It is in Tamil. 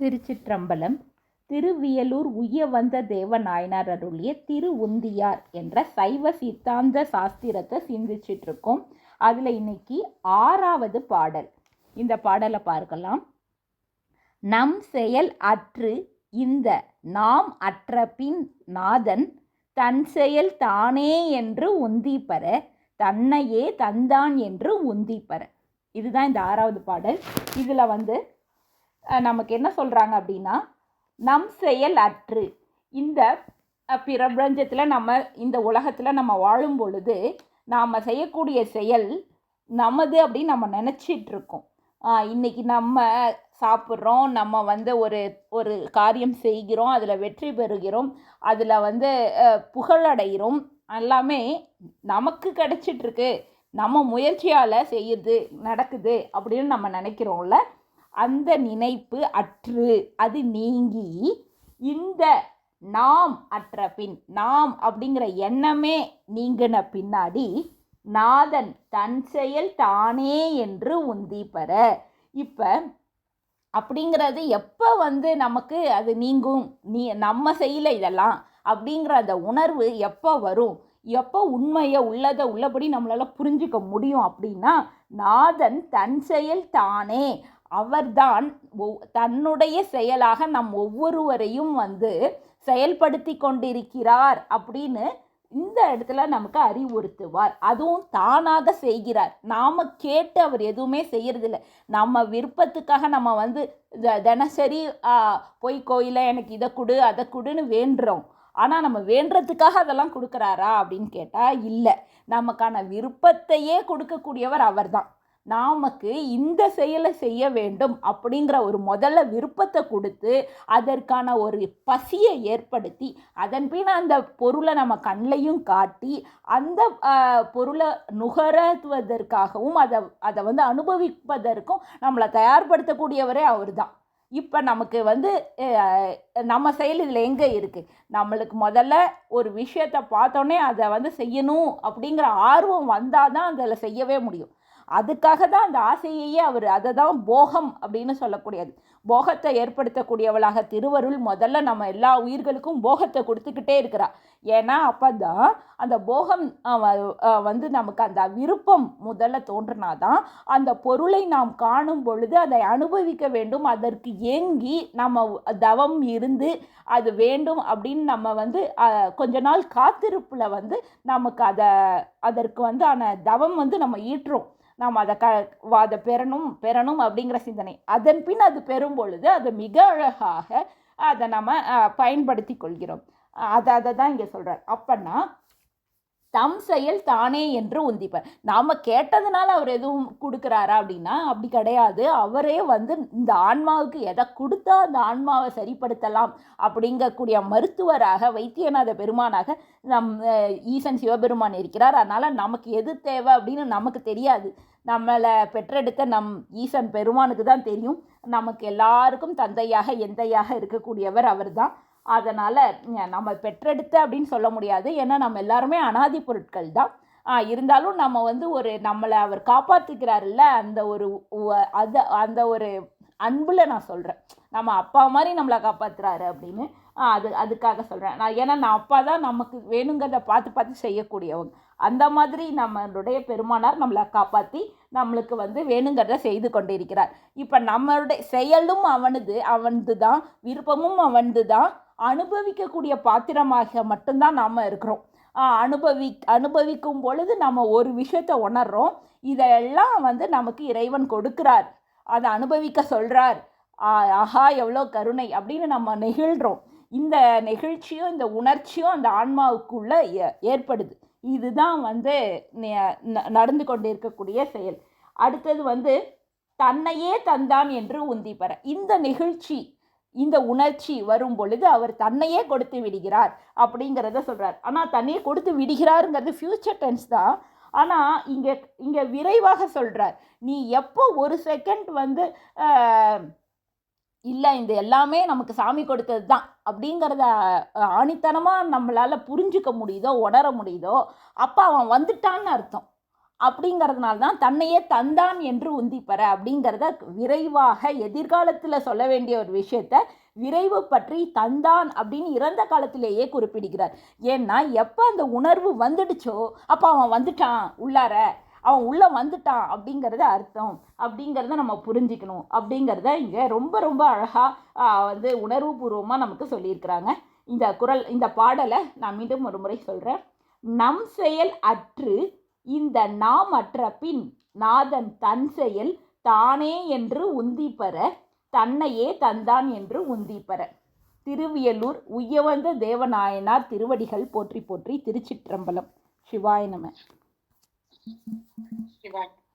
திருச்சிற்றம்பலம் திருவியலூர் உயவந்த தேவ நாயனார் அருளிய திரு உந்தியார் என்ற சைவ சித்தாந்த சாஸ்திரத்தை சிந்திச்சிட்டு இருக்கோம் அதில் இன்னைக்கு ஆறாவது பாடல். இந்த பாடலை பார்க்கலாம். நம் செயல் அற்று இந்த நாம் அற்ற பின் நாதன் தன் செயல் தானே என்று உந்திப்பர தன்னையே தந்தான் என்று உந்திப்பர. இதுதான் இந்த ஆறாவது பாடல். இதில் வந்து நமக்கு என்ன சொல்கிறாங்க அப்படின்னா நம் செயல் அற்று இந்த பிரபஞ்சத்தில் நம்ம இந்த உலகத்தில் நம்ம வாழும் பொழுது நாம் செய்யக்கூடிய செயல் நமது அப்படின்னு நம்ம நினச்சிட்ருக்கோம். இன்றைக்கி நம்ம சாப்பிட்றோம் நம்ம வந்து ஒரு ஒரு காரியம் செய்கிறோம் அதில் வெற்றி பெறுகிறோம் அதில் வந்து புகழடைகிறோம் எல்லாமே நமக்கு கிடச்சிட்ருக்கு. நம்ம முயற்சியால் செய்யுது நடக்குது அப்படின்னு நம்ம நினைக்கிறோம்ல அந்த நினைப்பு அற்று அது நீங்கி இந்த நாம் அற்ற பின் நாம் அப்படிங்கிற எண்ணமே நீங்கின பின்னாடி நாதன் தன் செயல் தானே என்று உந்தி பெற. இப்போ அப்படிங்கிறது எப்போ வந்து நமக்கு அது நீங்கும்? நீ நம்ம செய்யல இதெல்லாம் அப்படிங்கிற அந்த உணர்வு எப்போ வரும்? எப்போ உண்மையை உள்ளதை உள்ளபடி நம்மளால் புரிஞ்சுக்க முடியும் அப்படின்னா நாதன் தன் செயல் தானே அவர்தான் தன்னுடைய செயலாக நம் ஒவ்வொருவரையும் வந்து செயல்படுத்தி கொண்டிருக்கிறார் அப்படின்னு இந்த இடத்துல நமக்கு அறிவுறுத்துவார். அதுவும் தானாக செய்கிறார். நாம் கேட்டு அவர் எதுவுமே செய்கிறதில்ல நம்ம விருப்பத்துக்காக நம்ம வந்து த- தினசரி போய் கோயில எனக்கு இதை கொடு அதை கொடுன்னு வேண்டுறோம். ஆனால் நம்ம வேண்டுறதுக்காக அதெல்லாம் கொடுக்குறாரா அப்படின்னு கேட்டால் இல்லை. நமக்கான விருப்பத்தையே கொடுக்கக்கூடியவர் அவர்தான். நமக்கு இந்த செயலை செய்ய வேண்டும் அப்படிங்கிற ஒரு முதல்ல விருப்பத்தை கொடுத்து அதற்கான ஒரு பசியை ஏற்படுத்தி அதன் பின் அந்த பொருளை நம்ம கண்ணையும் காட்டி அந்த பொருளை நுகரத்துவதற்காகவும் அதை அதை வந்து அனுபவிப்பதற்கும் நம்மளை தயார்படுத்தக்கூடியவரே அவர் தான் இப்போ நமக்கு வந்து நம்ம செயல் இதில் எங்கே இருக்குது நம்மளுக்கு முதல்ல ஒரு விஷயத்தை பார்த்தோன்னே அதை வந்து செய்யணும் அப்படிங்கிற ஆர்வம் வந்தால் தான் அதில் செய்யவே முடியும். அதுக்காக தான் அந்த ஆசையையே அவர் அதை தான் போகம் அப்படின்னு சொல்லக்கூடியது. போகத்தை ஏற்படுத்தக்கூடியவளாக திருவருள் முதல்ல நம்ம எல்லா உயிர்களுக்கும் போகத்தை கொடுத்துக்கிட்டே இருக்கிறா. ஏன்னா அப்போ தான் அந்த போகம் வந்து நமக்கு அந்த விருப்பம் முதல்ல தோன்றினாதான் அந்த பொருளை நாம் காணும் பொழுது அதை அனுபவிக்க வேண்டும். அதற்கு ஏங்கி நம்ம தவம் இருந்து அது வேண்டும் அப்படின்னு நம்ம வந்து கொஞ்ச நாள் காத்திருப்பில் வந்து நமக்கு அதை அதற்கு வந்து ஆன தவம் வந்து நம்ம ஈட்டுறோம். நாம் அதை க அதை பெறணும் பெறணும் அப்படிங்கிற சிந்தனை. அதன் பின் அது பெறும் பொழுது அது மிக அழகாக அதை நம்ம பயன்படுத்தி கொள்கிறோம். அதை அதை தான் இங்கே சொல்கிறார் அப்போன்னா தம் செயல் தானே என்று உந்திப்பார். நாம் கேட்டதுனால அவர் எதுவும் கொடுக்குறாரா அப்படின்னா அப்படி கிடையாது. அவரே வந்து இந்த ஆன்மாவுக்கு எதை கொடுத்தா அந்த ஆன்மாவை சரிப்படுத்தலாம் அப்படிங்கக்கூடிய மருத்துவராக வைத்தியநாத பெருமானாக நம் ஈசன் சிவபெருமான் இருக்கிறார். அதனால் நமக்கு எது தேவை அப்படின்னு நமக்கு தெரியாது. நம்மளை பெற்றெடுத்த நம் ஈசன் பெருமானுக்கு தான் தெரியும். நமக்கு எல்லாருக்கும் தந்தையாக எந்தையாக இருக்கக்கூடியவர் அவர்தான். அதனால் நம்ம பெற்றெடுத்த அப்படின்னு சொல்ல முடியாது. ஏன்னா நம்ம எல்லாருமே அனாதி பொருட்கள் தான். இருந்தாலும் நம்ம வந்து ஒரு நம்மளை அவர் காப்பாற்றிக்கிறாருல்ல அந்த ஒரு அது அந்த ஒரு அன்பில் நான் சொல்கிறேன் நம்ம அப்பா மாதிரி நம்மளை காப்பாற்றுறாரு அப்படின்னு அது அதுக்காக சொல்கிறேன் நான் ஏன்னா நான் அப்பா தான் நமக்கு வேணுங்கிறத பார்த்து பார்த்து செய்யக்கூடியவங்க. அந்த மாதிரி நம்மளுடைய பெருமானார் நம்மளை காப்பாற்றி நம்மளுக்கு வந்து வேணுங்கிறத செய்து கொண்டிருக்கிறார். இப்போ நம்மளுடைய செயலும் அவனது அவனது தான் விருப்பமும் அவனது தான் அனுபவிக்கக்கூடிய பாத்திரமாக மட்டும்தான் நாம் இருக்கிறோம். அனுபவி அனுபவிக்கும் பொழுது நம்ம ஒரு விஷயத்தை உணர்றோம். இதெல்லாம் வந்து நமக்கு இறைவன் கொடுக்கிறார். அதை அனுபவிக்க சொல்கிறார் ஆஹா எவ்வளோ கருணை அப்படின்னு நம்ம நெகிழ்கிறோம் இந்த நெகிழ்ச்சியும் இந்த உணர்ச்சியும் அந்த ஆன்மாவுக்குள்ளே ஏ- ஏற்படுது. இதுதான் வந்து நெ- ந- நடந்து செயல். அடுத்தது வந்து தன்னையே தந்தான் என்று உந்தி பெற. இந்த நிகழ்ச்சி இந்த உணர்ச்சி வரும் பொழுது அவர் தன்னையே கொடுத்து விடுகிறார் அப்படிங்கிறத சொல்கிறார் ஆனால் தன்னையே கொடுத்து விடுகிறாருங்கிறது ஃப்யூச்சர் டென்ஸ் தான். ஆனால் இங்கே இங்கே விரைவாக சொல்கிறார் நீ எப்போ ஒரு செகண்ட் வந்து இல்லை இந்த எல்லாமே நமக்கு சாமி கொடுத்தது தான் அப்படிங்கிறத ஆணித்தனமாக நம்மளால் புரிஞ்சுக்க முடியுதோ உணர முடியுதோ அப்போ அவன் வந்துட்டான்னு அர்த்தம். அப்படிங்கிறதுனால தான் தன்னையே தந்தான் என்று உந்திப்பற அப்படிங்கிறத விரைவாக எதிர்காலத்தில் சொல்ல வேண்டிய ஒரு விஷயத்த விரைவு பற்றி தந்தான் அப்படின்னு இறந்த காலத்திலேயே குறிப்பிடுகிறார். ஏன்னா எப்போ அந்த உணர்வு வந்துடுச்சோ அப்போ அவன் வந்துட்டான் உள்ளார. அவன் உள்ளே வந்துட்டான் அப்படிங்கிறத அர்த்தம். அப்படிங்கிறத நம்ம புரிஞ்சுக்கணும். அப்படிங்கிறத இங்கே ரொம்ப ரொம்ப அழகாக வந்து உணர்வுபூர்வமாக நமக்கு சொல்லியிருக்கிறாங்க. இந்த குரல் இந்த பாடலை நான் மீண்டும் ஒரு முறை சொல்கிறேன் நம் செயல் அற்று இந்த நாம் அற்ற பின் நாதன் தன் செயல் தானே என்று உந்திப்பெற தன்னையே தந்தான் என்று உந்திப்பெற திருவியலூர் உயவந்த தேவநாயனார் திருவடிகள் போற்றி போற்றி திருச்சிற்றம்பலம். சிவாய நம. சிவாய்